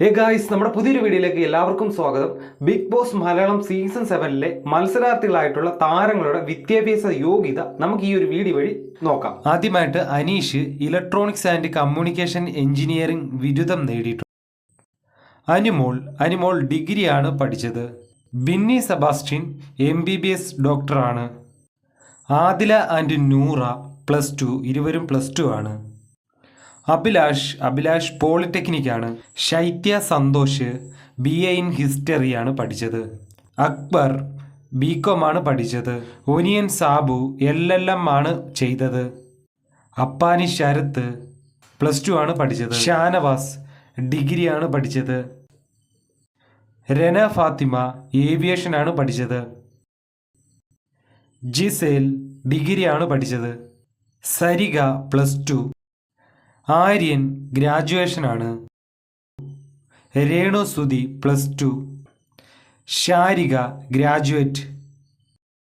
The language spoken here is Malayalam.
ഹേ ഗായ്സ് നമ്മുടെ പുതിയൊരു വീഡിയോയിലേക്ക് എല്ലാവർക്കും സ്വാഗതം. ബിഗ് ബോസ് മലയാളം സീസൺ സെവനിലെ മത്സരാർത്ഥികളായിട്ടുള്ള താരങ്ങളുടെ വിദ്യാഭ്യാസ യോഗ്യത നമുക്ക് ഈ ഒരു വീഡിയോ വഴി നോക്കാം. ആദ്യമായിട്ട് Aneesh electronics and communication engineering ബിരുദം നേടിയിട്ടുണ്ട്. അനിമോൾ അനിമോൾ ഡിഗ്രിയാണ് പഠിച്ചത്. Binny Sebastian M B B S ഡോക്ടറാണ് Adhila and Noora plus two ഇരുവരും പ്ലസ് ടു ആണ്. അഭിലാഷ് അഭിലാഷ് പോളിടെക്നിക് ആണ് Shaithya Santhosh B A in ഹിസ്റ്ററിയാണ് പഠിച്ചത്. അക്ബർ ബി ആണ് പഠിച്ചത്. Oneal Sabu L L M ആണ് ചെയ്തത്. അപ്പാനി ശരത്ത് പ്ലസ് ടു ആണ് പഠിച്ചത്. ഷാനവാസ് ഡിഗ്രി ആണ് പഠിച്ചത്. രന ഫാത്തിമ ഏവിയേഷൻ ആണ് പഠിച്ചത്. ജിസേൽ ഡിഗ്രിയാണ് പഠിച്ചത്. Sariga plus two Aryan ഗ്രാജുവേഷനാണ്. Renu Sudhi plus two. Sharika graduate.